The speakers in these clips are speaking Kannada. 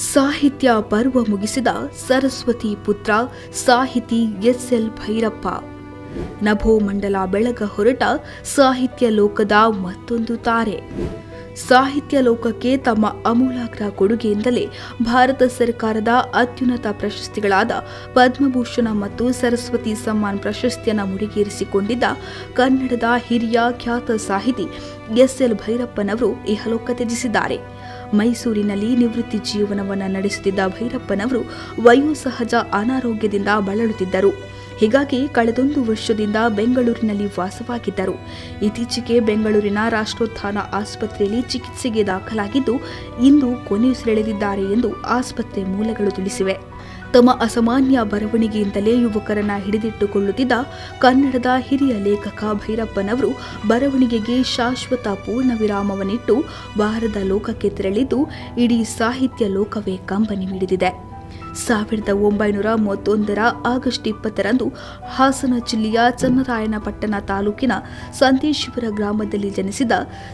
ಸಾಹಿತ್ಯ ಪರ್ವ ಮುಗಿಸಿದ ಸರಸ್ವತಿ ಪುತ್ರ ಸಾಹಿತಿ ಎಸ್ಎಲ್ ಭೈರಪ್ಪ. ನಭೋಮಂಡಲ ಬೆಳಗ ಹೊರಟ ಸಾಹಿತ್ಯ ಲೋಕದ ಮತ್ತೊಂದು ತಾರೆ. ಸಾಹಿತ್ಯ ಲೋಕಕ್ಕೆ ತಮ್ಮ ಅಮೂಲಾಗ್ರ ಕೊಡುಗೆಯಿಂದಲೇ ಭಾರತ ಸರ್ಕಾರದ ಅತ್ಯುನ್ನತ ಪ್ರಶಸ್ತಿಗಳಾದ ಪದ್ಮಭೂಷಣ ಮತ್ತು ಸರಸ್ವತಿ ಸಮ್ಮಾನ್ ಪ್ರಶಸ್ತಿಯನ್ನು ಮುಡಿಗೇರಿಸಿಕೊಂಡಿದ್ದ ಕನ್ನಡದ ಹಿರಿಯ ಖ್ಯಾತ ಸಾಹಿತಿ ಎಸ್ಎಲ್ ಭೈರಪ್ಪನವರು ಇಹಲೋಕ ತ್ಯಜಿಸಿದ್ದಾರೆ. ಮೈಸೂರಿನಲ್ಲಿ ನಿವೃತ್ತಿ ಜೀವನವನ್ನು ನಡೆಸುತ್ತಿದ್ದ ಭೈರಪ್ಪನವರು ವಯೋಸಹಜ ಅನಾರೋಗ್ಯದಿಂದ ಬಳಲುತ್ತಿದ್ದರು. ಹೀಗಾಗಿ ಕಳೆದೊಂದು ವರ್ಷದಿಂದ ಬೆಂಗಳೂರಿನಲ್ಲಿ ವಾಸವಾಗಿದ್ದರು. ಇತ್ತೀಚೆಗೆ ಬೆಂಗಳೂರಿನ ರಾಷ್ಟ್ರೋತ್ಥಾನ ಆಸ್ಪತ್ರೆಯಲ್ಲಿ ಚಿಕಿತ್ಸೆಗೆ ದಾಖಲಾಗಿದ್ದು, ಇಂದು ಕೊನೆಯುಸಿರೆಳೆದಿದ್ದಾರೆ ಎಂದು ಆಸ್ಪತ್ರೆ ಮೂಲಗಳು ತಿಳಿಸಿವೆ. ತಮ್ಮ ಅಸಾಮಾನ್ಯ ಬರವಣಿಗೆಯಿಂದಲೇ ಯುವಕರನ್ನ ಹಿಡಿದಿಟ್ಟುಕೊಳ್ಳುತ್ತಿದ್ದ ಕನ್ನಡದ ಹಿರಿಯ ಲೇಖಕ ಭೈರಪ್ಪನವರು ಬರವಣಿಗೆಗೆ ಶಾಶ್ವತ ಪೂರ್ಣ ವಿರಾಮವನ್ನಿಟ್ಟು ಭಾರತ ಲೋಕಕ್ಕೆ ತೆರಳಿದ್ದು ಇಡೀ ಸಾಹಿತ್ಯ ಲೋಕವೇ ಕಂಬನಿ ಮಿಡಿದಿದೆ. ಸಾವಿರದ ಒಂಬೈನೂರ ಮೂವತ್ತೊಂದರ ಆಗಸ್ಟ್ ಇಪ್ಪತ್ತರಂದು ಹಾಸನ ಜಿಲ್ಲೆಯ ಚನ್ನರಾಯನಪಟ್ಟಣ ತಾಲೂಕಿನ ಸಂತೇಶ್ವರ ಗ್ರಾಮದಲ್ಲಿ ಜನಿಸಿದ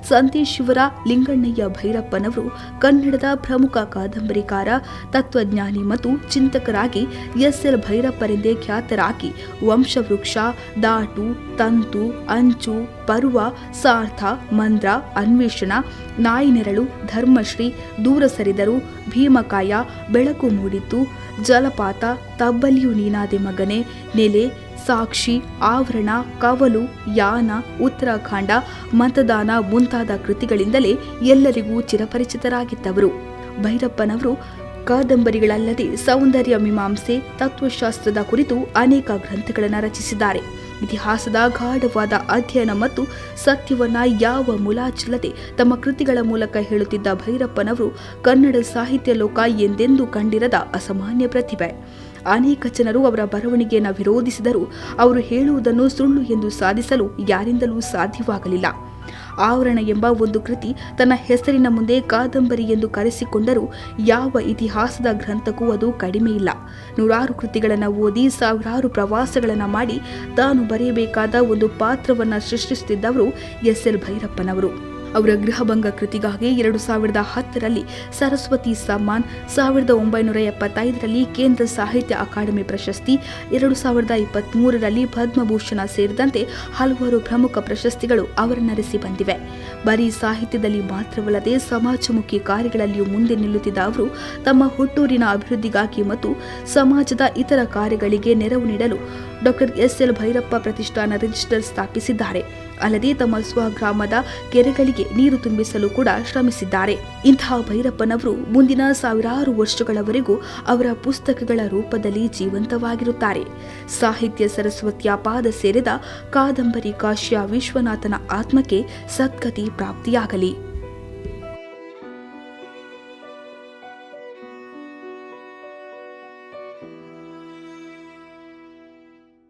ಸಂತೇಶ್ವರ ಲಿಂಗಣ್ಣಯ್ಯ ಭೈರಪ್ಪನವರು ಕನ್ನಡದ ಪ್ರಮುಖ ಕಾದಂಬರಿಕಾರ, ತತ್ವಜ್ಞಾನಿ ಮತ್ತು ಚಿಂತಕರಾಗಿ ಎಸ್ಎಲ್ ಭೈರಪ್ಪರೆಂದೇ ಖ್ಯಾತರಾಗಿ ವಂಶವೃಕ್ಷ, ದಾಟು, ತಂತು, ಅಂಚು ಪರ್ವ, ಸಾರ್ಥ, ಮಂದ್ರ, ಅನ್ವೇಷಣ, ನಾಯಿನೆರಳು, ಧರ್ಮಶ್ರೀ, ದೂರ ಸರಿದರು, ಭೀಮಕಾಯ, ಬೆಳಕು ಮೂಡಿತು, ಜಲಪಾತ, ತಬ್ಬಲಿಯು ನೀನಾದೆ ಮಗನೆ, ನೆಲೆ, ಸಾಕ್ಷಿ, ಆವರಣ, ಕವಲು, ಯಾನ, ಉತ್ತರಾಖಂಡ, ಮತದಾನ ಮುಂತಾದ ಕೃತಿಗಳಿಂದಲೇ ಎಲ್ಲರಿಗೂ ಚಿರಪರಿಚಿತರಾಗಿದ್ದವರು. ಭೈರಪ್ಪನವರು ಕಾದಂಬರಿಗಳಲ್ಲದೆ ಸೌಂದರ್ಯ ಮೀಮಾಂಸೆ, ತತ್ವಶಾಸ್ತ್ರದ ಕುರಿತು ಅನೇಕ ಗ್ರಂಥಗಳನ್ನು ರಚಿಸಿದ್ದಾರೆ. ಇತಿಹಾಸದ ಗಾಢವಾದ ಅಧ್ಯಯನ ಮತ್ತು ಸತ್ಯವನ್ನ ಯಾವ ಮುಲಾಚಿಲ್ಲದೆ ತಮ್ಮ ಕೃತಿಗಳ ಮೂಲಕ ಹೇಳುತ್ತಿದ್ದ ಭೈರಪ್ಪನವರು ಕನ್ನಡ ಸಾಹಿತ್ಯ ಲೋಕ ಎಂದೆಂದೂ ಕಂಡಿರದ ಅಸಾಮಾನ್ಯ ಪ್ರತಿಭೆ. ಅನೇಕ ಜನರು ಅವರ ಬರವಣಿಗೆಯನ್ನು ವಿರೋಧಿಸಿದರೂ ಅವರು ಹೇಳುವುದನ್ನು ಸುಳ್ಳು ಎಂದು ಸಾಧಿಸಲು ಯಾರಿಂದಲೂ ಸಾಧ್ಯವಾಗಲಿಲ್ಲ. ಆವರಣ ಎಂಬ ಒಂದು ಕೃತಿ ತನ್ನ ಹೆಸರಿನ ಮುಂದೆ ಕಾದಂಬರಿ ಎಂದು ಕರೆಸಿಕೊಂಡರೂ ಯಾವ ಇತಿಹಾಸದ ಗ್ರಂಥಕ್ಕೂ ಅದು ಕಡಿಮೆ ಇಲ್ಲ. ನೂರಾರು ಕೃತಿಗಳನ್ನು ಓದಿ ಸಾವಿರಾರು ಪ್ರವಾಸಗಳನ್ನು ಮಾಡಿ ತಾನು ಬರೆಯಬೇಕಾದ ಒಂದು ಪಾತ್ರವನ್ನು ಸೃಷ್ಟಿಸುತ್ತಿದ್ದವರು ಎಸ್ ಎಲ್ ಭೈರಪ್ಪನವರು. ಅವರ ಗೃಹಭಂಗ ಕೃತಿಗಾಗಿ ಎರಡು ಸಾವಿರದ ಹತ್ತರಲ್ಲಿ ಸರಸ್ವತಿ ಸಮ್ಮಾನ್, ಸಾವಿರದ ಒಂಬೈನೂರ ಎಪ್ಪತ್ತೈದರಲ್ಲಿ ಕೇಂದ್ರ ಸಾಹಿತ್ಯ ಅಕಾಡೆಮಿ ಪ್ರಶಸ್ತಿ, ಎರಡು ಸಾವಿರದ ಇಪ್ಪತ್ತ್ಮೂರರಲ್ಲಿ ಪದ್ಮಭೂಷಣ ಸೇರಿದಂತೆ ಹಲವಾರು ಪ್ರಮುಖ ಪ್ರಶಸ್ತಿಗಳು ಅವರನ್ನರಿಸಿ ಬಂದಿವೆ. ಬರೀ ಸಾಹಿತ್ಯದಲ್ಲಿ ಮಾತ್ರವಲ್ಲದೆ ಸಮಾಜಮುಖಿ ಕಾರ್ಯಗಳಲ್ಲಿಯೂ ಮುಂದೆ ನಿಲ್ಲುತ್ತಿದ್ದ ಅವರು ತಮ್ಮ ಹುಟ್ಟೂರಿನ ಅಭಿವೃದ್ಧಿಗಾಗಿ ಮತ್ತು ಸಮಾಜದ ಇತರ ಕಾರ್ಯಗಳಿಗೆ ನೆರವು ನೀಡಲು ಡಾಕ್ಟರ್ ಎಸ್ ಎಲ್ ಭೈರಪ್ಪ ಪ್ರತಿಷ್ಠಾನ ರಿಜಿಸ್ಟರ್ ಸ್ಥಾಪಿಸಿದ್ದಾರೆ. ಅಲ್ಲದೆ ತಮ್ಮ ಸ್ವಗ್ರಾಮದ ಕೆರೆಗಳಿಗೆ ನೀರು ತುಂಬಿಸಲು ಕೂಡ ಶ್ರಮಿಸಿದ್ದಾರೆ. ಇಂತಹ ಭೈರಪ್ಪನವರು ಮುಂದಿನ ಸಾವಿರಾರು ವರ್ಷಗಳವರೆಗೂ ಅವರ ಪುಸ್ತಕಗಳ ರೂಪದಲ್ಲಿ ಜೀವಂತವಾಗಿರುತ್ತಾರೆ. ಸಾಹಿತ್ಯ ಸರಸ್ವತಿಯ ಪಾದ ಸೇರಿದ ಕಾದಂಬರಿ ಕಾಶ್ಯ ವಿಶ್ವನಾಥನ ಆತ್ಮಕ್ಕೆ ಸದ್ಗತಿ ಪ್ರಾಪ್ತಿಯಾಗಲಿ.